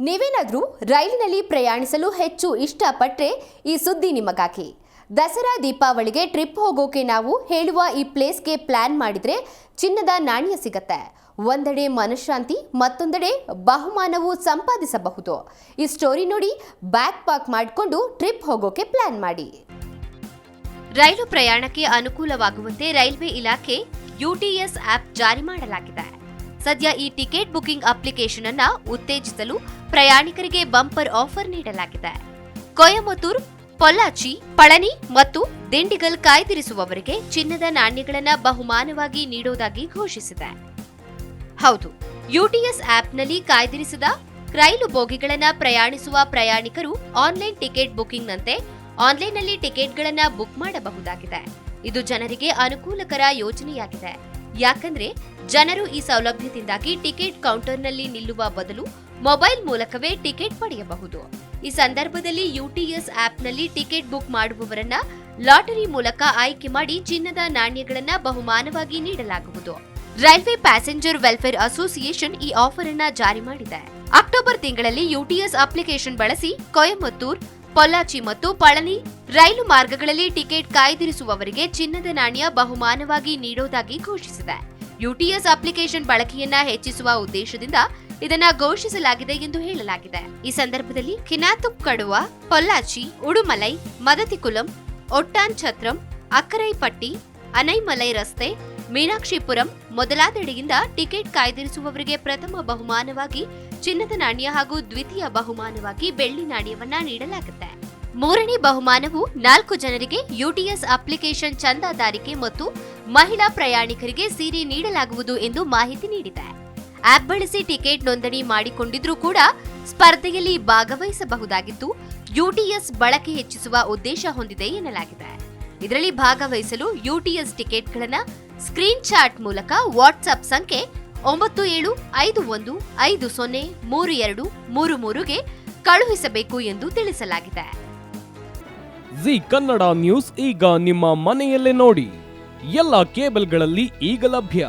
ನೀವೇನಾದರೂ ರೈಲಿನಲ್ಲಿ ಪ್ರಯಾಣಿಸಲು ಹೆಚ್ಚು ಇಷ್ಟಪಟ್ಟರೆ ಈ ಸುದ್ದಿ ನಿಮಗಾಗಿ ದಸರಾ ದೀಪಾವಳಿಗೆ ಟ್ರಿಪ್ ಹೋಗೋಕೆ ನಾವು ಹೇಳುವ ಈ ಪ್ಲೇಸ್ಗೆ ಪ್ಲಾನ್ ಮಾಡಿದರೆ ಚಿನ್ನದ ನಾಣ್ಯ ಸಿಗತ್ತೆ. ಒಂದೆಡೆ ಮನಃಶಾಂತಿ, ಮತ್ತೊಂದೆಡೆ ಬಹುಮಾನವು ಸಂಪಾದಿಸಬಹುದು. ಈ ಸ್ಟೋರಿ ನೋಡಿ ಬ್ಯಾಕ್ ಪಾಕ್ ಮಾಡಿಕೊಂಡು ಟ್ರಿಪ್ ಹೋಗೋಕೆ ಪ್ಲಾನ್ ಮಾಡಿ. ರೈಲು ಪ್ರಯಾಣಕ್ಕೆ ಅನುಕೂಲವಾಗುವಂತೆ ರೈಲ್ವೆ ಇಲಾಖೆ ಯುಟಿಎಸ್ ಆಪ್ ಜಾರಿ ಮಾಡಲಾಗಿದೆ. ಸದ್ಯ ಈ ಟಿಕೆಟ್ ಬುಕಿಂಗ್ ಅಪ್ಲಿಕೇಶನ್ ಅನ್ನ ಉತ್ತೇಜಿಸಲು ಪ್ರಯಾಣಿಕರಿಗೆ ಬಂಪರ್ ಆಫರ್ ನೀಡಲಾಗಿದೆ. ಕೊಯಮತ್ತೂರ್, ಪೊಲ್ಲಾಚಿ, ಪಳನಿ ಮತ್ತು ದಿಂಡಿಗಲ್ ಕಾಯ್ದಿರಿಸುವವರಿಗೆ ಚಿನ್ನದ ನಾಣ್ಯಗಳನ್ನು ಬಹುಮಾನವಾಗಿ ನೀಡೋದಾಗಿ ಘೋಷಿಸಿದೆ. ಹೌದು ಯುಟಿಎಸ್ ಆಪ್ನಲ್ಲಿ ಕಾಯ್ದಿರಿಸಿದ ರೈಲು ಬೋಗಿಗಳನ್ನು ಪ್ರಯಾಣಿಸುವ ಪ್ರಯಾಣಿಕರು ಆನ್ಲೈನ್ ಟಿಕೆಟ್ ಬುಕಿಂಗ್ನಂತೆ ಆನ್ಲೈನ್ನಲ್ಲಿ ಟಿಕೆಟ್ಗಳನ್ನು ಬುಕ್ ಮಾಡಬಹುದಾಗಿದೆ. ಇದು ಜನರಿಗೆ ಅನುಕೂಲಕರ ಯೋಜನೆಯಾಗಿದೆ. ಯಾಕಂದ್ರೆ ಜನರು ಈ ಸೌಲಭ್ಯದಿಂದಾಗಿ ಟಿಕೆಟ್ ಕೌಂಟರ್ನಲ್ಲಿ ನಿಲ್ಲುವ ಬದಲು ಮೊಬೈಲ್ ಮೂಲಕವೇ ಟಿಕೆಟ್ ಪಡೆಯಬಹುದು. ಈ ಸಂದರ್ಭದಲ್ಲಿ ಯುಟಿಎಸ್ ಆಪ್ನಲ್ಲಿ ಟಿಕೆಟ್ ಬುಕ್ ಮಾಡುವವರನ್ನ ಲಾಟರಿ ಮೂಲಕ ಆಯ್ಕೆ ಮಾಡಿ ಚಿನ್ನದ ನಾಣ್ಯಗಳನ್ನ ಬಹುಮಾನವಾಗಿ ನೀಡಲಾಗುವುದು. ರೈಲ್ವೆ ಪ್ಯಾಸೆಂಜರ್ ವೆಲ್ಫೇರ್ ಅಸೋಸಿಯೇಷನ್ ಈ ಆಫರ್ ಅನ್ನ ಜಾರಿ ಮಾಡಿದೆ. ಅಕ್ಟೋಬರ್ ತಿಂಗಳಲ್ಲಿ ಯುಟಿಎಸ್ ಅಪ್ಲಿಕೇಶನ್ ಬಳಸಿ ಕೊಯಮತ್ತೂರ್ ಪೊಲ್ಲಾಚಿ ಮತ್ತು ಪಳನಿ ರೈಲು ಮಾರ್ಗಗಳಲ್ಲಿ ಟಿಕೆಟ್ ಕಾಯ್ದಿರಿಸುವವರಿಗೆ ಚಿನ್ನದ ನಾಣ್ಯ ಬಹುಮಾನವಾಗಿ ನೀಡೋದಾಗಿ ಘೋಷಿಸಿದೆ. ಯುಟಿಎಸ್ ಅಪ್ಲಿಕೇಶನ್ ಬಳಕೆಯನ್ನ ಹೆಚ್ಚಿಸುವ ಉದ್ದೇಶದಿಂದ ಇದನ್ನ ಘೋಷಿಸಲಾಗಿದೆ ಎಂದು ಹೇಳಲಾಗಿದೆ. ಈ ಸಂದರ್ಭದಲ್ಲಿ ಕಿನಾತುಪ್ ಕಡುವ, ಪೊಲ್ಲಾಚಿ, ಉಡುಮಲೈ, ಮದತಿಕುಲಂ, ಒಟ್ಟಾನ್ ಛತ್ರಂ ಅಕ್ಕರೈಪಟ್ಟಿ ಅನೈಮಲೈ ರಸ್ತೆ, ಮೀನಾಕ್ಷಿಪುರಂ ಮೊದಲಾದೆಡೆಯಿಂದ ಟಿಕೆಟ್ ಕಾಯ್ದಿರಿಸುವವರಿಗೆ ಪ್ರಥಮ ಬಹುಮಾನವಾಗಿ, ಚಿನ್ನದ ನಾಣ್ಯ ಹಾಗೂ ದ್ವಿತೀಯ ಬಹುಮಾನವಾಗಿ ಬೆಳ್ಳಿ ನಾಣ್ಯವನ್ನ ನೀಡಲಾಗುತ್ತೆ. ಮೂರನೇ ಬಹುಮಾನವು ನಾಲ್ಕು ಜನರಿಗೆ ಯುಟಿಎಸ್ ಅಪ್ಲಿಕೇಶನ್ ಚಂದಾದಾರಿಕೆ ಮತ್ತು ಮಹಿಳಾ ಪ್ರಯಾಣಿಕರಿಗೆ ಸೀರೆ ನೀಡಲಾಗುವುದು ಎಂದು ಮಾಹಿತಿ ನೀಡಿದೆ. ಆಪ್ ಬಳಸಿ ಟಿಕೆಟ್ ನೋಂದಣಿ ಮಾಡಿಕೊಂಡಿದ್ರೂ ಕೂಡ ಸ್ಪರ್ಧೆಯಲ್ಲಿ ಭಾಗವಹಿಸಬಹುದಾಗಿದ್ದು, ಯುಟಿಎಸ್ ಬಳಕೆ ಹೆಚ್ಚಿಸುವ ಉದ್ದೇಶ ಹೊಂದಿದೆ ಎನ್ನಲಾಗಿದೆ. ಇದರಲ್ಲಿ ಭಾಗವಹಿಸಲು ಯುಟಿಎಸ್ ಟಿಕೆಟ್ಗಳನ್ನು ಸ್ಕ್ರೀನ್ ಶಾಟ್ ಮೂಲಕ ವಾಟ್ಸ್ಆಪ್ ಸಂಖ್ಯೆ ಒಂಬತ್ತು ಏಳು ಐದು ಒಂದು ಐದು ಸೊನ್ನೆ ಮೂರು ಎರಡು ಮೂರು ಮೂರುಗೆ ಕಳುಹಿಸಬೇಕು ಎಂದು ತಿಳಿಸಲಾಗಿದೆ. ಜಿ ಕನ್ನಡ ನ್ಯೂಸ್ ಈಗ ನಿಮ್ಮ ಮನೆಯಲ್ಲೇ ನೋಡಿ. ಎಲ್ಲ ಕೇಬಲ್ಗಳಲ್ಲಿ ಈಗ ಲಭ್ಯ.